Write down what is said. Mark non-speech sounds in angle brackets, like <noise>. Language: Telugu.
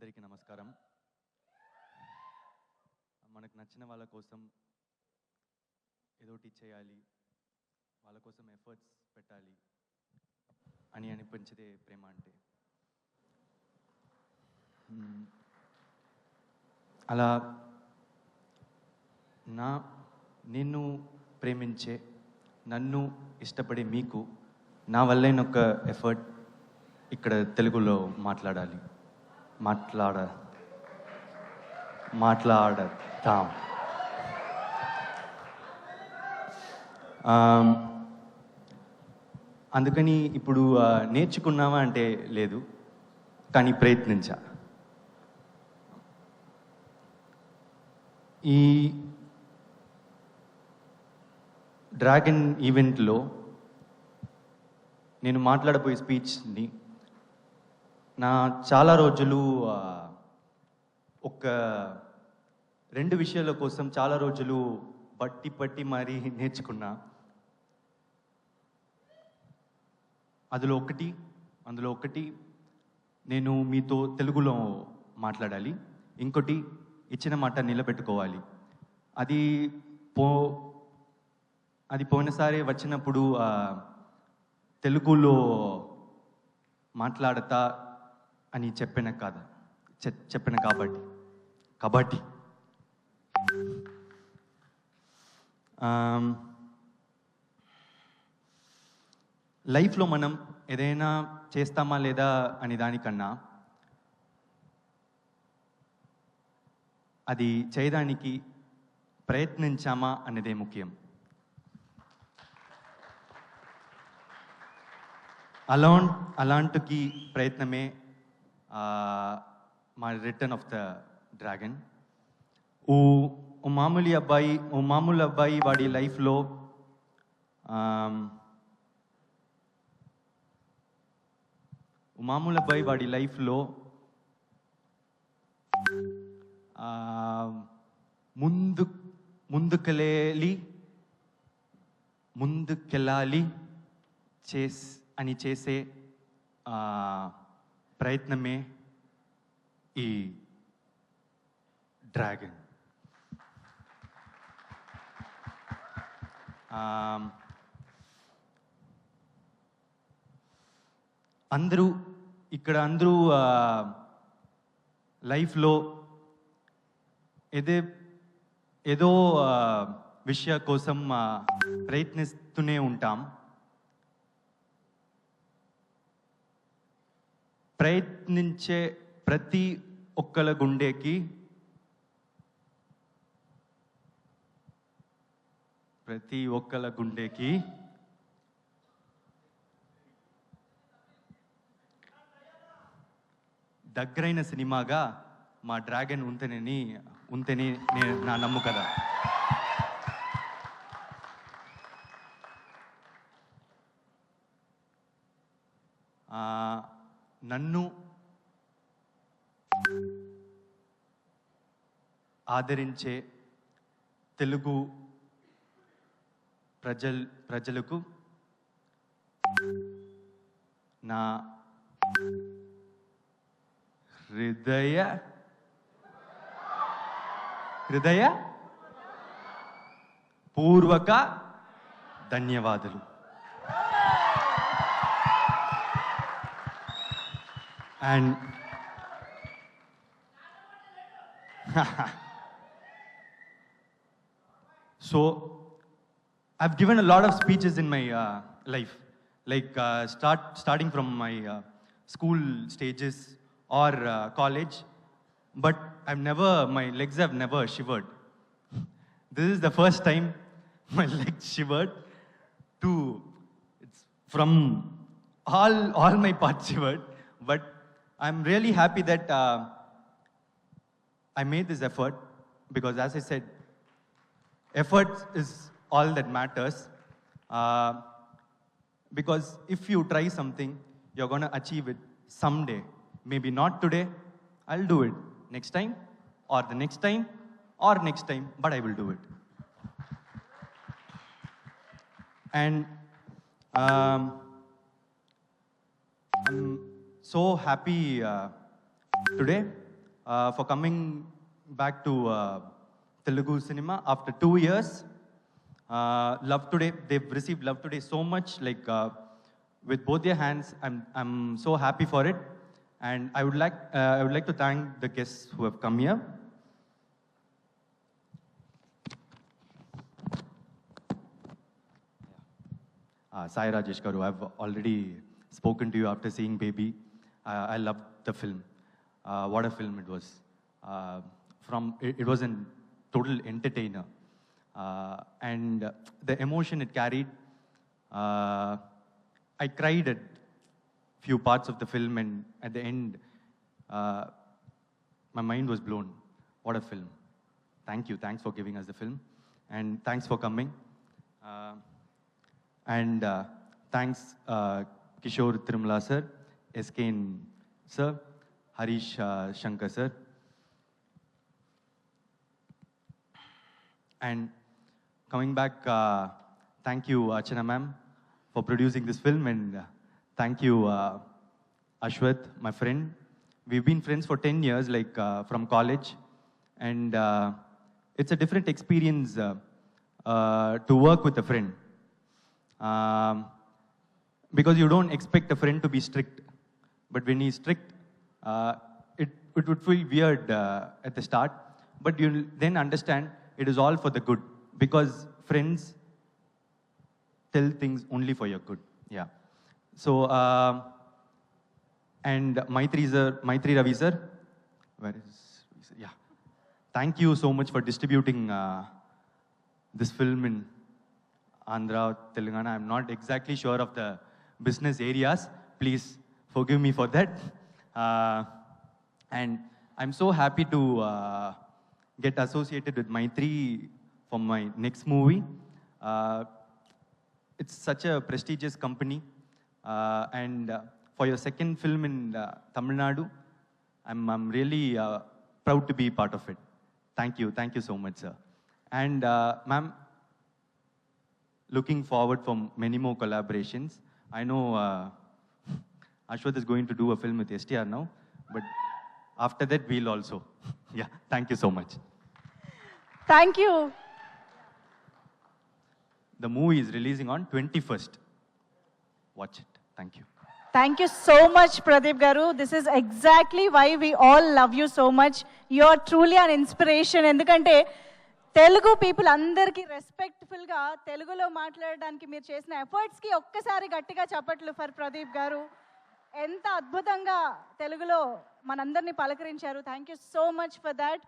అందరికీ నమస్కారం. మనకు నచ్చిన వాళ్ళ కోసం ఏదో ఒకటి చేయాలి వాళ్ళ కోసం ఎఫర్ట్స్ పెట్టాలి అని అనిపించదే ప్రేమ అంటే. అలా నా నిన్ను ప్రేమించే నన్ను ఇష్టపడే మీకు నా వల్లైన ఒక ఎఫర్ట్ ఇక్కడ తెలుగులో మాట్లాడాలి. మాట్లాడ మాట్లాడతాం. అందుకని ఇప్పుడు నేర్చుకున్నావా అంటే లేదు కానీ ప్రయత్నించా. ఈ డ్రాగన్ ఈవెంట్లో నేను మాట్లాడబోయే స్పీచ్ని నా చాలా రోజులు ఒక రెండు విషయాల కోసం చాలా రోజులు బట్టి పట్టి మరీ నేర్చుకున్నా. అందులో ఒకటి అందులో ఒకటి నేను మీతో తెలుగులో మాట్లాడాలి. ఇంకోటి ఇచ్చిన మాట నిలబెట్టుకోవాలి. అది పో అది పోయినసారి వచ్చినప్పుడు తెలుగులో మాట్లాడతా అని చెప్పిన కాదు. చెప్పిన కాబట్టి. కబడ్డీ లైఫ్లో మనం ఏదైనా చేస్తామా లేదా అని దానికన్నా అది చేయడానికి ప్రయత్నించామా అనేదే ముఖ్యం. అలా అలాంటికి ప్రయత్నమే మా రిటర్న్ ఆఫ్ ద డ్రాగన్ ఓ ఓ మామూలు అబ్బాయి ఓ మామూలు అబ్బాయి వాడి లైఫ్లో ఓ మామూలు అబ్బాయి వాడి లైఫ్లో ముందు ముందుకెళ్ళి ముందుకెళ్ళాలి చేస్ అని చేసే ప్రయత్నమే ఈ డ్రాగన్. అందరూ ఇక్కడ అందరూ లైఫ్లో ఏదే ఏదో విషయ కోసం ప్రయత్నిస్తూనే ఉంటాం. ప్రయత్నించే ప్రతి ఒక్కల గుండెకి ప్రతి ఒక్కల గుండెకి దగ్గరైన సినిమాగా మా డ్రాగన్ ఉంతెనని ఉంతేని నేను నా నమ్ము కదా నన్ను ఆదరించే తెలుగు ప్రజల్ ప్రజలకు నా హృదయ హృదయ పూర్వక ధన్యవాదాలు. And <laughs> so I've given a lot of speeches in my uh, life, like uh, start starting from my uh, school stages or uh, college, but I've never my legs have never shivered. <laughs> This is the first time <laughs> my legs shivered. To it's from all all my parts shivered, but I'm really happy that uh, I made this effort because, as I said, effort is all that matters. Uh, because if you try something, you're going to achieve it someday. Maybe not today, I'll do it next time, or the next time, or next time, but I will do it. And um, I'm so happy uh, today uh, for coming back to uh, Telugu cinema after two years. Uh, love today, they've received love today so much, like uh, with both their hands. I'm I'm so happy for it, and I would like uh, I would like to thank the guests who have come here. Uh, Sai Rajesh I've already spoken to you after seeing Baby. Uh, I loved the film. Uh, what a film it was. Uh, from it, it was a total entertainer, uh, and the emotion it carried. Uh, I cried at few parts of the film, and at the end, uh, my mind was blown. What a film! Thank you. Thanks for giving us the film, and thanks for coming. Uh, and uh, thanks, uh, Kishore Tirumala sir, SKN sir, Harish uh, Shankar sir. And coming back, uh, thank you, Archana ma'am, for producing this film. And uh, thank you, uh, Ashwath, my friend. We've been friends for 10 years, like uh, from college. And uh, it's a different experience uh, to work with a friend um, because you don't expect a friend to be strict. But when he's strict, uh, it, it would feel weird uh, at the start, but you'll then understand it is all for the good because friends tell things only for your good. Yeah. So, uh, and Maitri, sir, Maitri Ravi sir, where is, yeah. Thank you so much for distributing uh, this film in Andhra, Telangana. I'm not exactly sure of the business areas. Please forgive me for that. Uh, and I'm so happy to uh, get associated with Maitri for my next movie. Uh, it's such a prestigious company. Uh, and uh, for your second film in uh, Tamil Nadu, I'm, I'm really proud to be part of it. Thank you. Thank you so much, sir. And, ma'am, looking forward for many more collaborations. I know Ashwath is going to do a film with STR now, but after that, we'll also. <laughs> yeah, thank you so much. Thank you The movie is releasing on 21st. Watch it. Thank you. Thank you so much Pradeep గారు this is exactly why we all love you so much you are truly an inspiration ఎందుకంటే తెలుగు పీపుల్ అందరికీ రెస్పెక్ట్ఫుల్గా తెలుగులో మాట్లాడడానికి మీరు చేసిన ఎఫర్ట్స్కి ఒక్కసారి గట్టిగా చప్పట్లు ఫర్ ప్రదీప్ గారు ఎంత అద్భుతంగా తెలుగులో మనందరినీ పలకరించారు. Thank you so much for that